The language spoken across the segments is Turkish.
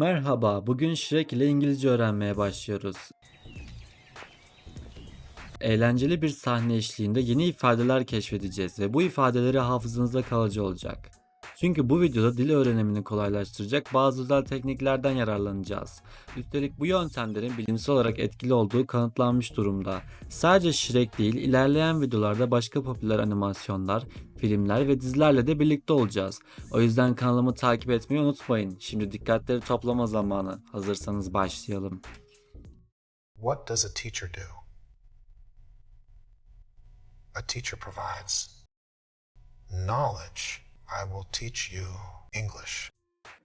Merhaba, bugün Shrek ile İngilizce öğrenmeye başlıyoruz. Eğlenceli bir sahne eşliğinde yeni ifadeler keşfedeceğiz ve bu ifadeleri hafızanızda kalıcı olacak. Çünkü bu videoda dil öğrenimini kolaylaştıracak bazı özel tekniklerden yararlanacağız. Üstelik bu yöntemlerin bilimsel olarak etkili olduğu kanıtlanmış durumda. Sadece Shrek değil, ilerleyen videolarda başka popüler animasyonlar, filmler ve dizilerle de birlikte olacağız. O yüzden kanalımı takip etmeyi unutmayın. Şimdi dikkatleri toplama zamanı. Hazırsanız başlayalım. What does a teacher do? A teacher provides knowledge. I will teach you English.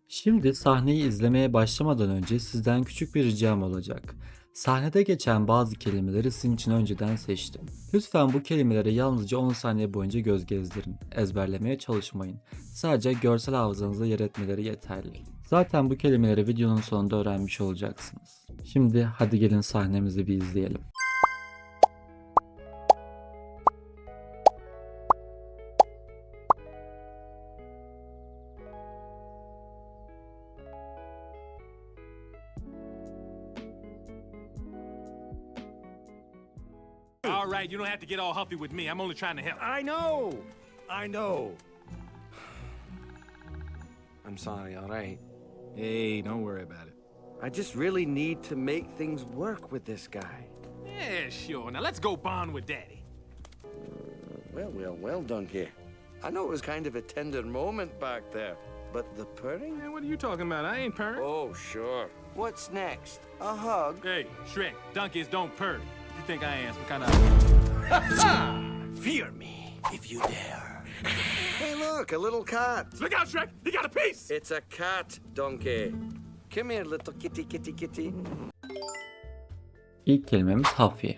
Şimdi sahneyi izlemeye başlamadan önce sizden küçük bir ricam olacak. Sahnede geçen bazı kelimeleri sizin için önceden seçtim. Lütfen bu kelimelere yalnızca 10 saniye boyunca göz gezdirin. Ezberlemeye çalışmayın. Sadece görsel hafızanıza yer etmeleri yeterli. Zaten bu kelimeleri videonun sonunda öğrenmiş olacaksınız. Şimdi hadi gelin sahnemizi bir izleyelim. All right, you don't have to get all huffy with me. I'm only trying to help. I know. I know. I'm sorry, all right. Hey, don't worry about it. I just really need to make things work with this guy. Yeah, sure. Now let's go bond with Daddy. Well, well, well, Donkey. I know it was kind of a tender moment back there, but the purring? Man, what are you talking about? I ain't purring. Oh, sure. What's next? A hug? Hey, Shrek, donkeys don't purr. You think I am some kind of... Fear me if you dare. hey, look, a little cat. Look out, Shrek! He got a piece! It's a cat, Donkey. Come here, little kitty, kitty, kitty. İlk kelimemiz huffy.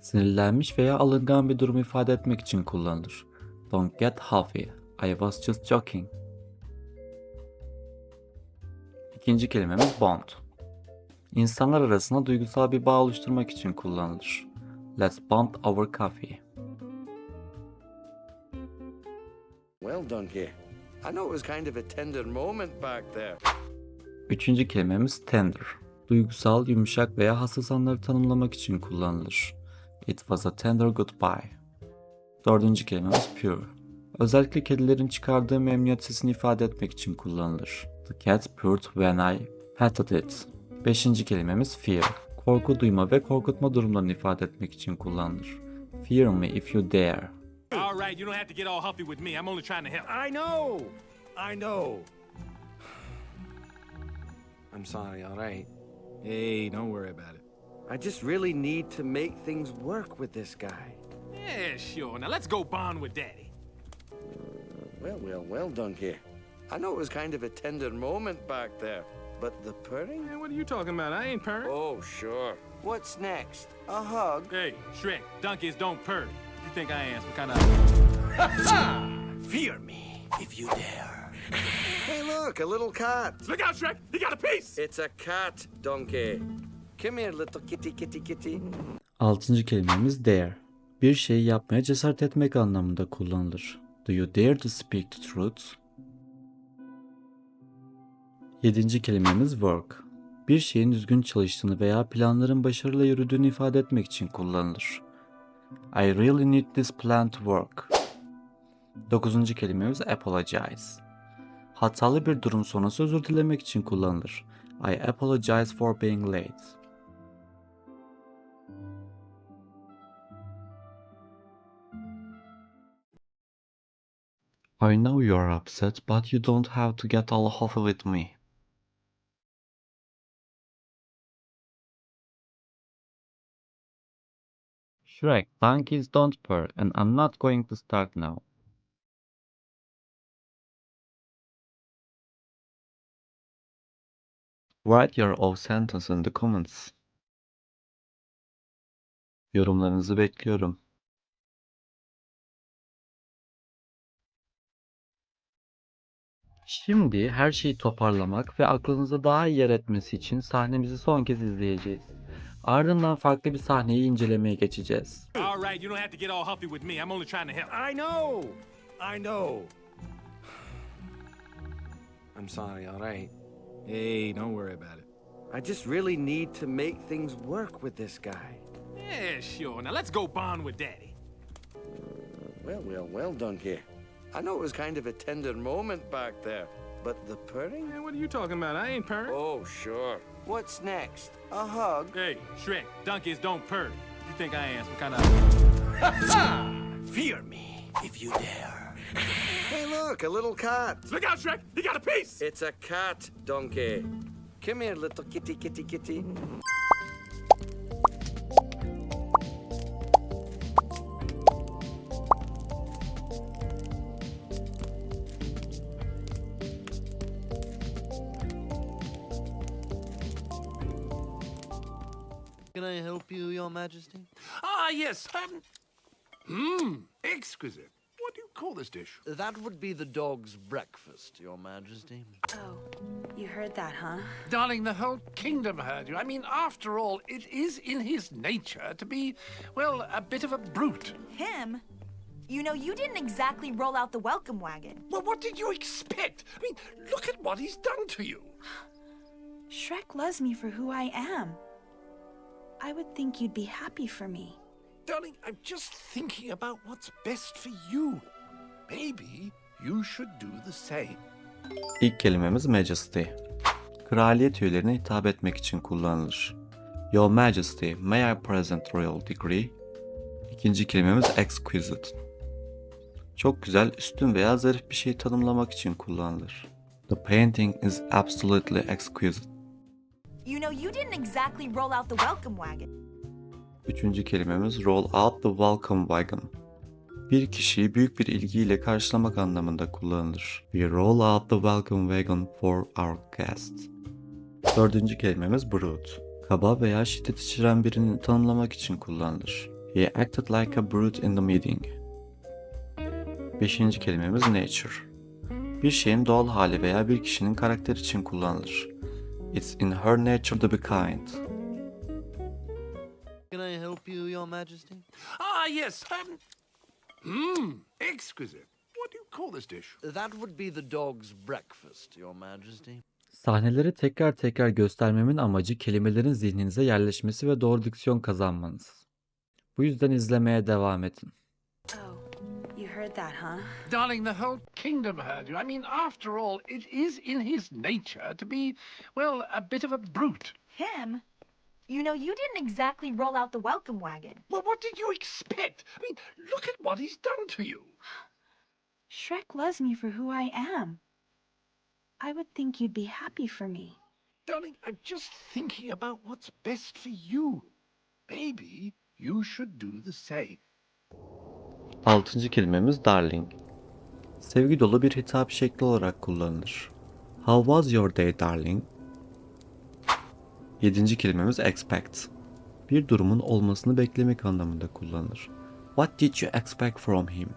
Sinirlenmiş veya alıngan bir durumu ifade etmek için kullanılır. Don't get huffy. I was just joking. İkinci kelimemiz bond. İnsanlar arasında duygusal bir bağ oluşturmak için kullanılır. Let's bond over coffee. Well, Donkey. I know it was kind of a tender moment back there. Üçüncü kelimemiz tender. Duygusal, yumuşak veya hassas anları tanımlamak için kullanılır. It was a tender goodbye. Dördüncü kelimemiz pure. Özellikle kedilerin çıkardığı memnuniyet sesini ifade etmek için kullanılır. The cat purred when I petted it. Beşinci kelimemiz fear. Korku duyma ve korkutma durumlarını ifade etmek için kullanılır. Fear me if you dare. All right, you don't have to get all huffy with me. I'm only trying to help. I know. I know. I'm sorry, all right. Hey, don't worry about it. I just really need to make things work with this guy. Yeah, sure. Now let's go bond with Daddy. Well, well, well, Donkey. I know it was kind of a tender moment back there, but the purring? Man, what are you talking about? I ain't purring. Oh, sure. What's next? A hug? Hey, Shrek, donkeys don't purr. You think I am some kind of... Fear me if you dare. hey, look, a little cat. Look out, Shrek! He got a piece! It's a cat, Donkey. Come here, little kitty, kitty, kitty. Altıncı kelimemiz dare. Bir şeyi yapmaya cesaret etmek anlamında kullanılır. Do you dare to speak the truth? Yedinci kelimemiz work. Bir şeyin düzgün çalıştığını veya planların başarıyla yürüdüğünü ifade etmek için kullanılır. I really need this plan to work. Dokuzuncu kelimemiz apologize. Hatalı bir durum sonrası özür dilemek için kullanılır. I apologize for being late. I know you're upset, but you don't have to get all huffy with me. Shrek, donkeys don't purr, and I'm not going to start now. Write your own sentence in the comments. Yorumlarınızı bekliyorum. Şimdi her şeyi toparlamak ve aklınıza daha iyi yer etmesi için sahnemizi son kez izleyeceğiz. Ardından farklı bir sahneyi incelemeye geçeceğiz. All right, you don't have to get all huffy with me. I'm only trying to help. I know. I know. I'm sorry, all right. Hey, don't worry about it. I just really need to make things work with this guy. Yeah, sure. Now let's go bond with Daddy. Well, well, well, Donkey. I know it was kind of a tender moment back there, but the purring? Man, what are you talking about? I ain't purring. Oh, sure. What's next? A hug? Hey, Shrek, donkeys don't purr. You think I am some kind of... Fear me if you dare. hey, look, a little cat. Look out, Shrek! You got a piece! It's a cat, Donkey. Come here, little kitty, kitty, kitty. Can I help you, Your Majesty? Ah, yes. Um, mmm, exquisite. What do you call this dish? That would be the dog's breakfast, Your Majesty. Oh, you heard that, huh? Darling, the whole kingdom heard you. I mean, after all, it is in his nature to be, well, a bit of a brute. Him? You know, you didn't exactly roll out the welcome wagon. Well, what did you expect? I mean, look at what he's done to you. Shrek loves me for who I am. I would think you'd be happy for me. Darling, I'm just thinking about what's best for you. Maybe you should do the same. İlk kelimemiz Majesty. Kraliyet üyelerine hitap etmek için kullanılır. Your Majesty, may I present royal degree? İkinci kelimemiz exquisite. Çok güzel, üstün veya zarif bir şeyi tanımlamak için kullanılır. The painting is absolutely exquisite. You know, you didn't exactly roll out the welcome wagon. Üçüncü kelimemiz roll out the welcome wagon. Bir kişiyi büyük bir ilgiyle karşılamak anlamında kullanılır. We roll out the welcome wagon for our guests. Dördüncü kelimemiz brute. Kaba veya şiddet içeren birini tanımlamak için kullanılır. He acted like a brute in the meeting. Beşinci kelimemiz nature. Bir şeyin doğal hali veya bir kişinin karakteri için kullanılır. It's in her nature to be kind. Can I help you, Your Majesty? Ah, yes. Um, mmm, exquisite. What do you call this dish? That would be the dog's breakfast, Your Majesty. Sahneleri tekrar tekrar göstermemin amacı kelimelerin zihninize yerleşmesi ve doğru diksiyon kazanmanız. Bu yüzden izlemeye devam edin. You heard that, huh? Darling, the whole kingdom heard you. I mean, after all, it is in his nature to be, well, a bit of a brute. Him? You know, you didn't exactly roll out the welcome wagon. Well, what did you expect? I mean, look at what he's done to you. Shrek loves me for who I am. I would think you'd be happy for me. Darling, I'm just thinking about what's best for you. Maybe you should do the same. Altıncı kelimemiz darling. Sevgi dolu bir hitap şekli olarak kullanılır. How was your day darling? Yedinci kelimemiz expect. Bir durumun olmasını beklemek anlamında kullanılır. What did you expect from him?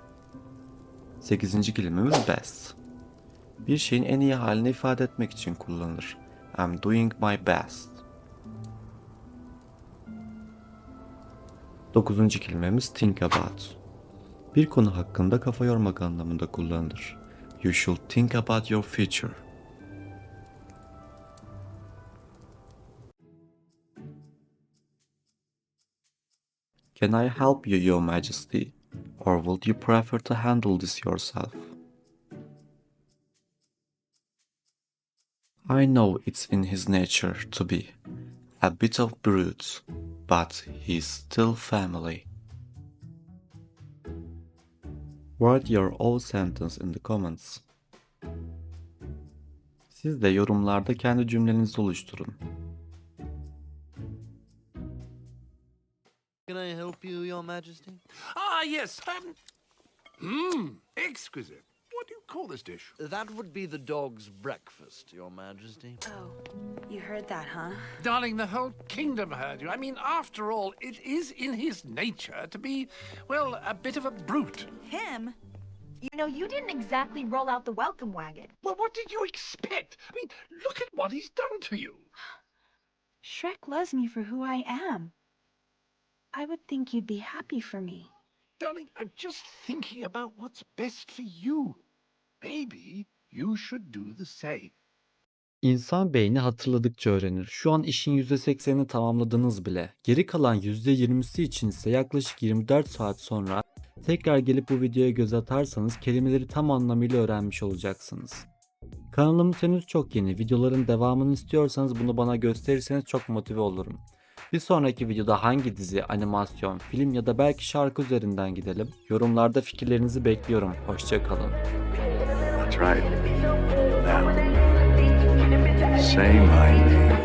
Sekizinci kelimemiz best. Bir şeyin en iyi halini ifade etmek için kullanılır. I'm doing my best. Dokuzuncu kelimemiz think about. Bir konu hakkında kafa yormak anlamında kullanılır. You should think about your future. Can I help you, Your Majesty? Or would you prefer to handle this yourself? I know it's in his nature to be a bit of brute, but he's still family. Write your own sentence in the comments. Siz de yorumlarda kendi cümlenizi oluşturun. Can I help you, Your Majesty? Ah, yes. Um, mmm, exquisite. What do you call this dish? That would be the dog's breakfast, Your Majesty. Oh, you heard that, huh? Darling, the whole kingdom heard you. I mean, after all, it is in his nature to be, well, a bit of a brute. Him? You know, you didn't exactly roll out the welcome wagon. Well, what did you expect? I mean, look at what he's done to you. Shrek loves me for who I am. I would think you'd be happy for me. Darling, I'm just thinking about what's best for you. Maybe you should do the same. İnsan beyni hatırladıkça öğrenir. Şu an işin %80'ini tamamladınız bile. Geri kalan %20'si için ise yaklaşık 24 saat sonra tekrar gelip bu videoya göz atarsanız kelimeleri tam anlamıyla öğrenmiş olacaksınız. Kanalımız henüz çok yeni. Videoların devamını istiyorsanız bunu bana gösterirseniz çok motive olurum. Bir sonraki videoda hangi dizi, animasyon, film ya da belki şarkı üzerinden gidelim? Yorumlarda fikirlerinizi bekliyorum. Hoşçakalın. That's right. Now, say my name.